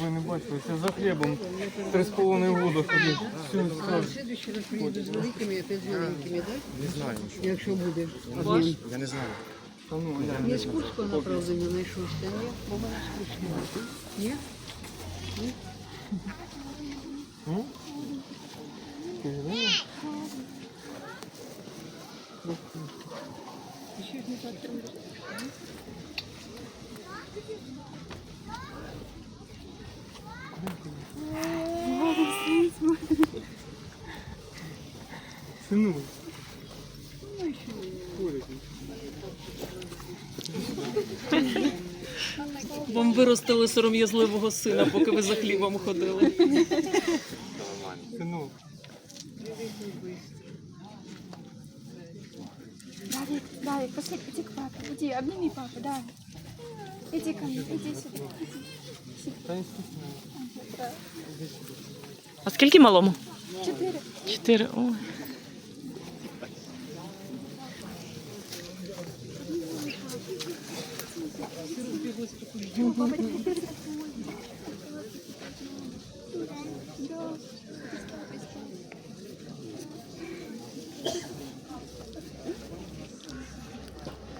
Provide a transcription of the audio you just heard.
Ви не бачили, це за хлібом три з половиною года ходив. Все, все. В следующий раз приїду з великими, опять з маленькими, так? Не знаю нічого. Якщо буде. Один. Я не знаю. Та ну. Не з Курського направлення знайшовся, ні? По-моєму, з Курського. Ні? Ти знаєш? Сину. Вам виростили сором'язливого сина, поки ви за хлібом ходили. Сину. Давид, Давид, пошли, иди к папе. Иди, обними папу, да. Иди ко мне, иди сюда. Та. А скільки малому? Четыре. Чотири. Ой. Теперь